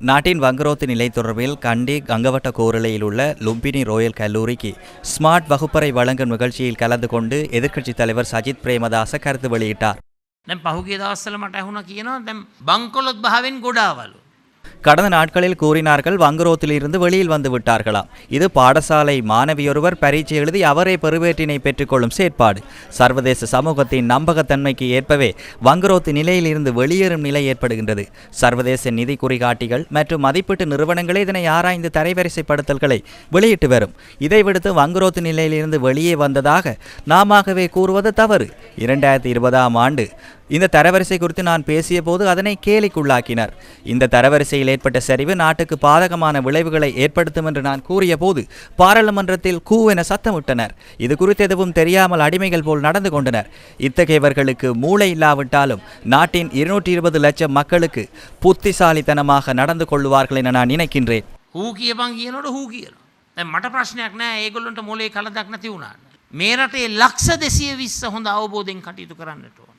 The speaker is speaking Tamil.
நாட்டின் வங்குரோத்து நிலை தொடர்பில் கண்டி கங்கவட்ட கோரளையில் உள்ள லும்பினி ரோயல் கல்லூரிக்கு ஸ்மார்ட் வகுப்பறை வழங்கும் நிகழ்ச்சியில் கலந்து கொண்டு எதிர்க்கட்சித் தலைவர் சஜித் பிரேமதாச கருத்து வெளியிட்டார் දැන් පහුගේ දවස්සල මට ඇහුණ කියනවා දැම් බංකොලොත් භාවෙන් ගොඩාවලු. கடந்த நாட்களில் கூறினார்கள் வங்குரோத்திலிருந்து வெளியில் வந்து விட்டார்களாம் இது பாடசாலை மாணவியொருவர் பரீட்சை எழுதி அவரே பெறுவேற்றினை பெற்றுக்கொள்ளும் செயற்பாடு. சர்வதேச சமூகத்தின் நம்பகத்தன்மைக்கு ஏற்பவே வங்குரோத்து நிலையிலிருந்து வெளியேறும் நிலை ஏற்படுகின்றது. சர்வதேச நிதி குறிகாட்டிகள் மற்றும் மதிப்பீட்டு நிறுவனங்களே இதனை ஆராய்ந்து தரைவரிசைப்படுத்தல்களை வெளியிட்டு வரும். இதை விடுத்து வங்குரோத்து நிலையிலிருந்து வெளியே வந்ததாக நாமாகவே கூறுவது தவறு. இரண்டாயிரத்தி இருபதாம் ஆண்டு இந்த தரவரிசை குறித்து நான் பேசிய போது அதனை கேலிக்குள்ளாக்கினர் இந்த தரவரிசையில் ஏற்பட்ட சரிவு நாட்டுக்கு பாதகமான விளைவுகளை ஏற்படுத்தும் என்று நான் கூறிய போது பாராளுமன்றத்தில் கூ என சத்தமிட்டனர் இது குறித்து எதுவும் தெரியாமல் அடிமைகள் போல் நடந்து கொண்டனர் இத்தகையவர்களுக்கு மூளை இல்லாவிட்டாலும் நாட்டின் இருநூற்றி இருபது லட்சம் மக்களுக்கு புத்திசாலித்தனமாக நடந்து கொள்வார்கள் என நான் நினைக்கின்றேன் හූ කියපන් කියනට හූ කියන. දැන් මට ප්‍රශ්නයක් නෑ ඒගොල්ලොන්ට මොලේ කලදක් නැති වුණාට. මේ රටේ ලක්ෂ දෙසිය විස්ස හොඳ අවබෝධයෙන් කටයුතු කරන්නට ඕන.